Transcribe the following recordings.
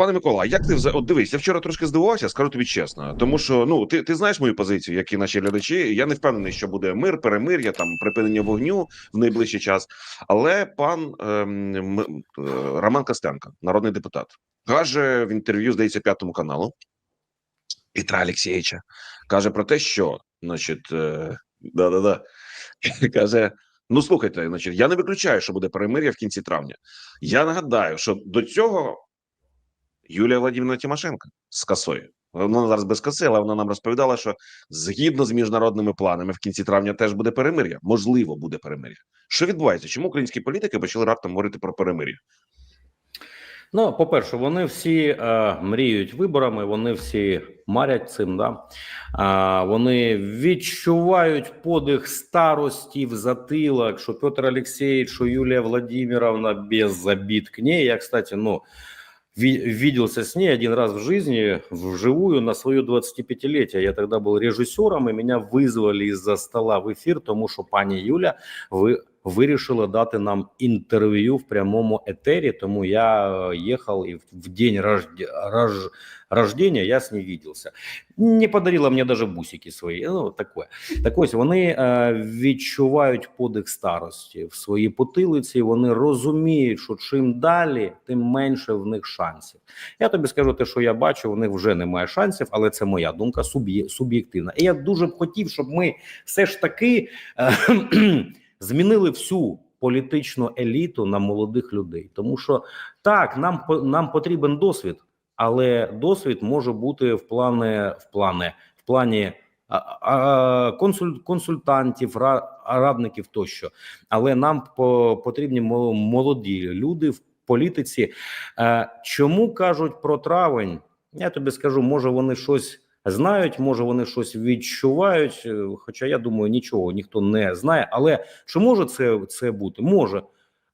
пане Микола, як ти вза- от дивись? Я вчора трошки здивувався, скажу тобі чесно. Тому що ну ти, ти знаєш мою позицію, як і наші глядачі. Я не впевнений, що буде мир, перемир'я, там припинення вогню в найближчий час. Але пан ем, е, Роман Костенко, народний депутат, каже в інтерв'ю, здається, п'ятому каналу Петра Олексійовича, каже про те, що значить, е, да-да-да, каже. Ну, слухайте, значить, я не виключаю, що буде перемир'я в кінці травня. Я нагадаю, що до цього Юлія Владимировна Тимошенко з косою. Вона зараз без коси, але вона нам розповідала, що згідно з міжнародними планами в кінці травня теж буде перемир'я. Можливо, буде перемир'я. Що відбувається? Чому українські політики почали раптом говорити про перемир'я? Ну, по-перше, вони всі е, мріють виборами, вони всі марять цим. Да? А, вони відчувають подих старості в затилок, що Петр Олексійович, що Юлія Владимировна без обид к ней. Я, кстати, ну, виделся с ней один раз в жизни, вживую, на свое 25-летие. Я тогда был режиссером, и меня вызвали из-за стола в эфир, тому що пані Юля ви, вирішила дати нам інтерв'ю в прямому етері, тому я е, їхав і в, день рожде, рож, рождения я с ней виделся. Не подарила мне даже бусики свої, ну, таке. Так ось, вони е, відчувають подих старості в своїй потилиці, вони розуміють, що чим далі, тим менше в них шансів. Я тобі скажу те, що я бачу, у них вже немає шансів, але це моя думка суб'є- суб'єктивна. І я дуже б хотів, щоб ми все ж таки е, змінили всю політичну еліту на молодих людей. Тому що так, нам, нам потрібен досвід, але досвід може бути в плані в плані, в плані консультантів, ра- радників тощо. Але нам по, потрібні мо- молоді люди в політиці. Е, чому кажуть про травень? Я тобі скажу, може вони щось знають, може вони щось відчувають. е, Хоча я думаю, нічого ніхто не знає. Але чи може це, це бути? Може.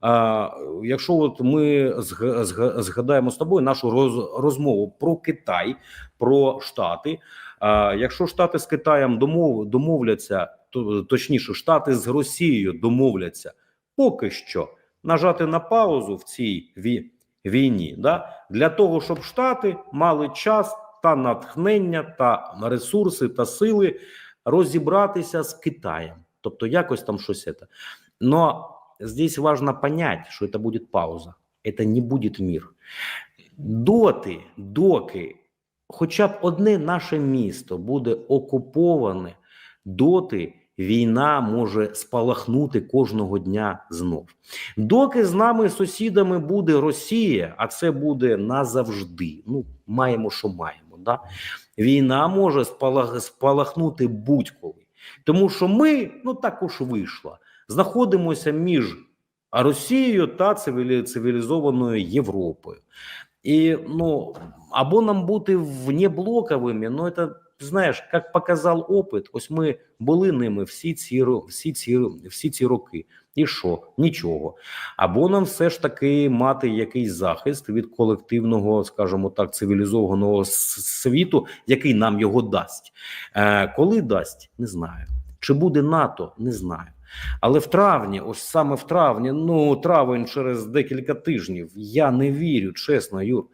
А, якщо от ми зг- зг- згадаємо з тобою нашу роз, розмову про Китай, про Штати. А, якщо Штати з Китаєм домов, домовляться, то точніше, Штати з Росією домовляться поки що нажати на паузу в цій війні, да, для того, щоб Штати мали час та натхнення, та ресурси та сили розібратися з Китаєм, тобто якось там щось це. Но здесь важно понять, что это будет пауза. Это не будет мир. Доти, доки хоча б одне наше місто буде окуповане, доти війна може спалахнути кожного дня знов. Доки з нами сусідами буде Росія, а це буде назавжди. Ну, маємо, що маємо. Да? Війна може спалах, спалахнути будь-коли. Тому що ми, ну також вийшло, знаходимося між Росією та цивілізованою Європою. І ну або нам бути внеблоковими, ну це знаєш, як показав опит, ось ми були ними всі ці всі ці всі ці роки. І що? Нічого. Або нам все ж таки мати якийсь захист від колективного, скажімо так, цивілізованого світу, який нам його дасть. Е, коли дасть, не знаю. Чи буде НАТО, не знаю. Але в травні, ось саме в травні, ну травень через декілька тижнів, я не вірю, чесно, Юр.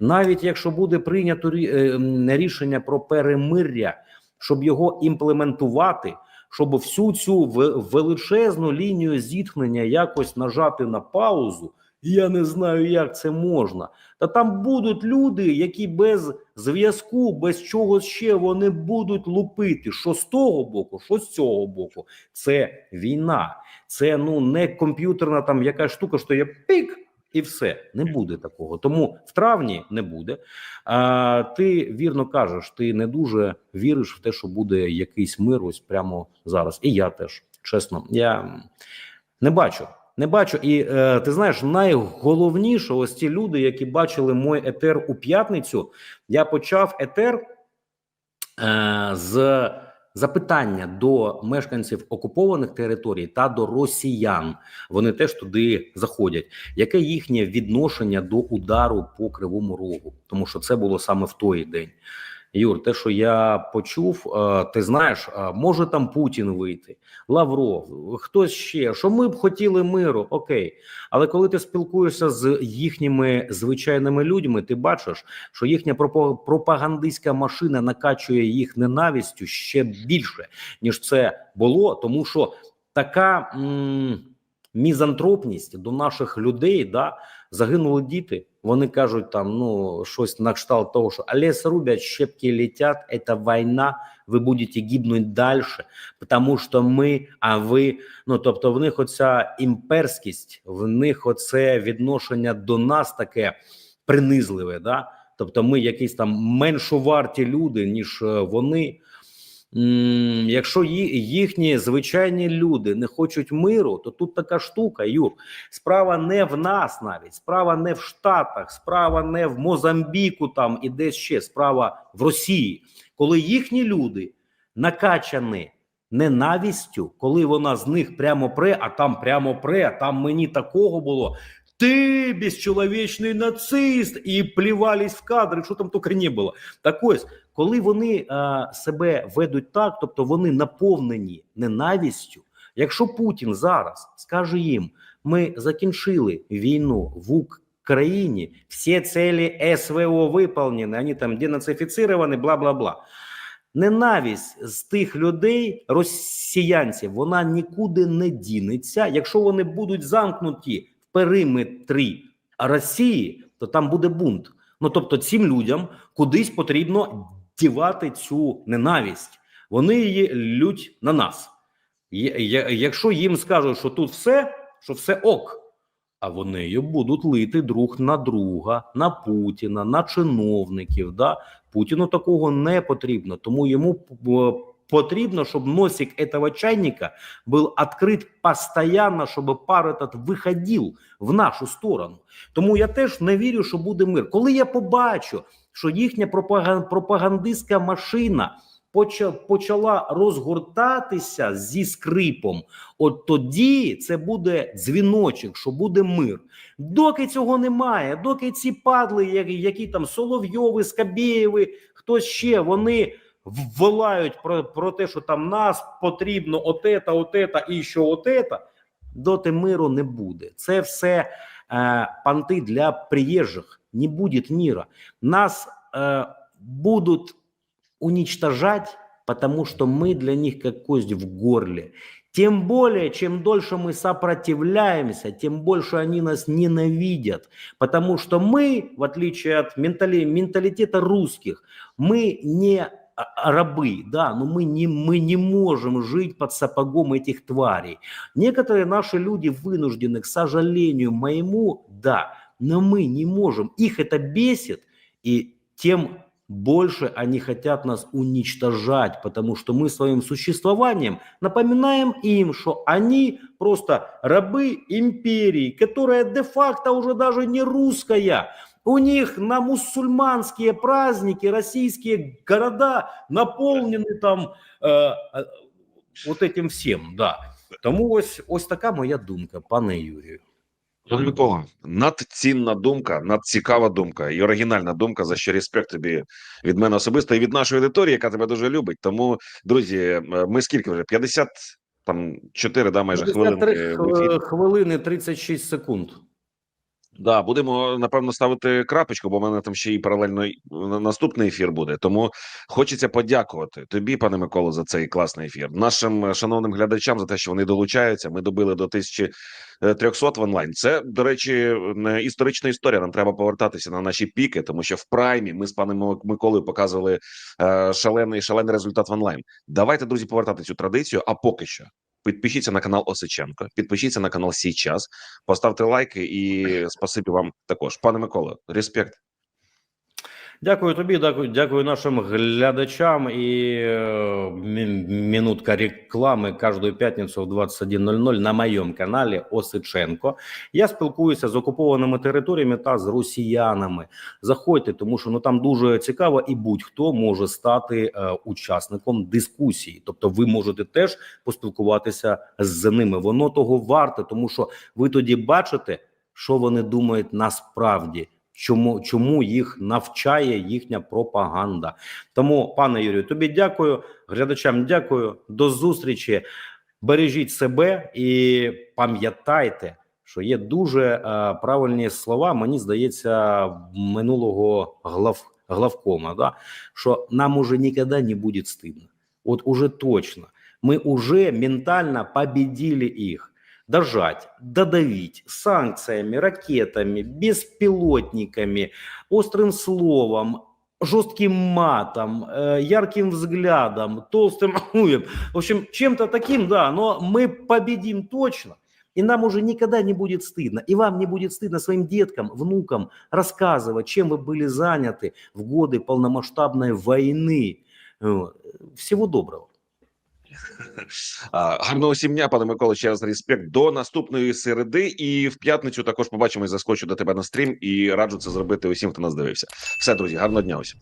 Навіть якщо буде прийнято е, рішення про перемир'я, щоб його імплементувати, щоб всю цю ве- величезну лінію зіткнення якось нажати на паузу, я не знаю, як це можна. Та там будуть люди, які без зв'язку, без чогось ще вони будуть лупити. Що з того боку, що з цього боку. Це війна. Це ну не комп'ютерна там якась штука, що є пік. І все не буде такого. Тому в травні не буде. А ти вірно кажеш, ти не дуже віриш в те, що буде якийсь мир ось прямо зараз. І я теж чесно, я не бачу. Не бачу, і е, ти знаєш, найголовніше, ось ті люди, які бачили мой етер у п'ятницю. Я почав етер е, з запитання до мешканців окупованих територій та до росіян. Вони теж туди заходять. Яке їхнє відношення до удару по кривому рогу? Тому що це було саме в той день. Юр, те, що я почув, е, ти знаєш, е, може там Путін вийти, Лавров, хтось ще, що ми б хотіли миру, окей. Але коли ти спілкуєшся з їхніми звичайними людьми, ти бачиш, що їхня пропа- пропагандистська машина накачує їх ненавистю ще більше, ніж це було, тому що така м- мізантропність до наших людей, да, загинули діти. Вони кажуть там ну щось на кшталт того, що лес рубять, щепки летять, це війна, ви будете гибнути далі, тому що ми, а ви. Ну тобто, в них оця імперськість, в них оце відношення до нас таке принизливе. Да? Тобто, ми якісь там меншоварті люди, ніж е, вони. Якщо їхні звичайні люди не хочуть миру, то тут така штука, Юр. Справа не в нас навіть, справа не в Штатах, справа не в Мозамбіку там і десь ще справа в Росії, коли їхні люди накачані ненавістю, коли вона з них прямо пре, а там прямо пре, а там мені такого було. Ти безчоловічний нацист, і плівались в кадри, що там тільки не було. Так ось, коли вони е, себе ведуть так, тобто вони наповнені ненавистю. Якщо Путін зараз скаже їм, ми закінчили війну в Україні, всі цілі СВО виповнені, вони там денацифіціровані, бла бла бла. Ненависть з тих людей, росіянців, вона нікуди не дінеться. Якщо вони будуть замкнуті в периметрі Росії, то там буде бунт. Ну тобто, цим людям кудись потрібно дівати цю ненависть. Вони її лють на нас. Є- я- Якщо їм скажуть, що тут все, що все ок, а вони її будуть лити друг на друга, на Путіна, на чиновників. Да? Путіну такого не потрібно, тому йому п- потрібно, щоб носик этого чайника был открыт постоянно, щоб пар этот виходив в нашу сторону. Тому я теж не вірю, що буде мир. Коли я побачу, що їхня пропагандистська машина почала розгортатися зі скрипом, от тоді це буде дзвіночок, що буде мир. Доки цього немає, доки ці падли, які, які там Соловйови, Скабєєви, хтось ще, вони волають про, про те, що там нас потрібно отета, отета і що отета, доти миру не буде. Це все е, понти для приїжджих. Не буде мира. Нас э, будут уничтожать, потому что мы для них как кость в горле. Тем более, чем дольше мы сопротивляемся, тем больше они нас ненавидят. Потому что мы, в отличие от ментали- менталитета русских, мы не рабы, да, но мы не, мы не можем жить под сапогом этих тварей. Некоторые наши люди вынуждены, к сожалению моему, да, но мы не можем. Их это бесит, и тем больше они хотят нас уничтожать, потому что мы своим существованием напоминаем им, что они просто рабы империи, которая де-факто уже даже не русская. У них на мусульманские праздники российские города наполнены там э, э, вот этим всем, да. Тому ось ось така моя думка, пане Юрію. Пане Микола, надцінна думка, надцікава думка і оригінальна думка, за що респект тобі від мене особисто і від нашої аудиторії, яка тебе дуже любить. Тому, друзі, е, ми скільки вже? 50, там 4, да, майже 53 хвилинки. в ефірі. хв- хвилини 36 секунд. Да, будемо напевно ставити крапочку, бо в мене там ще і паралельно наступний ефір буде. Тому хочеться подякувати тобі, пане Миколо, за цей класний ефір. Нашим е, шановним глядачам за те, що вони долучаються. Ми добили до 1300 в онлайн. Це, до речі, не історична історія. Нам треба повертатися на наші піки, тому що в праймі ми з паном Мик- Миколою показували е, шалений шалений результат в онлайн. Давайте, друзі, повертати цю традицію. А поки що. Підпишіться на канал Осиченко, підпишіться на канал Сейчас, поставте лайки і спасибі вам також. Пане Микола, респект. Дякую тобі, дякую, дякую нашим глядачам. І е, мі- минутка реклами кожну п'ятницю в 21.00 на моєму каналі Осиченко. Я спілкуюся з окупованими територіями та з росіянами. Заходьте, тому що ну там дуже цікаво, і будь-хто може стати е, учасником дискусії. Тобто, ви можете теж поспілкуватися з ними. Воно того варте, тому що ви тоді бачите, що вони думають насправді чому, чому їх навчає їхня пропаганда. Тому, пане Юрію, тобі дякую. Глядачам дякую. До зустрічі. Бережіть себе і пам'ятайте, що є дуже е, правильні слова. Мені здається, минулого глав, главкома, да, що нам уже ніколи не буде стидно. От уже точно. Мы уже ментально победили их. Дожать, додавить санкциями, ракетами, беспилотниками, острым словом, жестким матом, э, ярким взглядом, толстым хуем. В общем, чем-то таким, да, но мы победим точно. И нам уже никогда не будет стыдно. И вам не будет стыдно своим деткам, внукам рассказывать, чем вы были заняты в годы полномасштабной войны. Всего доброго. Гарного сім'я, пане Микола, ще раз респект. До наступної середи. І в п'ятницю також побачимо і заскочу до тебе на стрім. І раджу це зробити усім, хто нас дивився. Все, друзі, гарного дня усім.